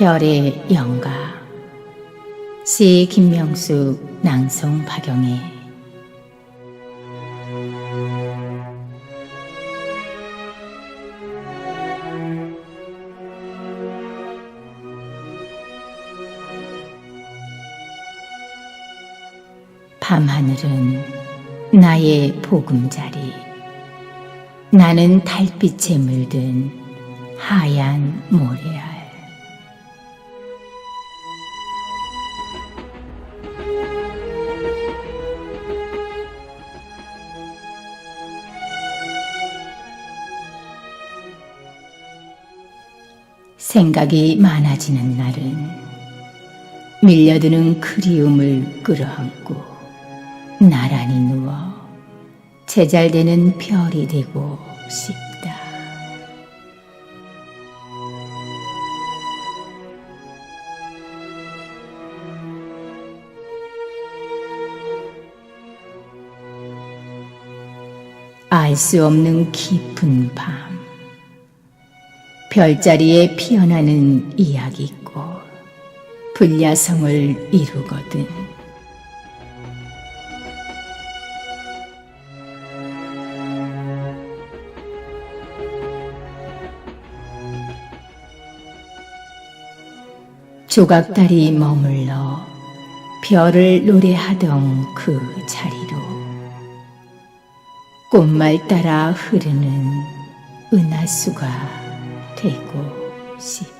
별의 영가. 시 김명숙 낭송 박영애. 밤하늘은 나의 보금자리. 나는 달빛에 물든 하얀 모래알 생각이 많아지는 날은 밀려드는 그리움을 끌어안고 나란히 누워 제잘되는 별이 되고 싶다. 알 수 없는 깊은 밤, 별자리에 피어나는 이야기꽃, 불야성을 이루거든. 조각달이 머물러 별을 노래하던 그 자리로 꽃말 따라 흐르는 은하수가 되고 싶다.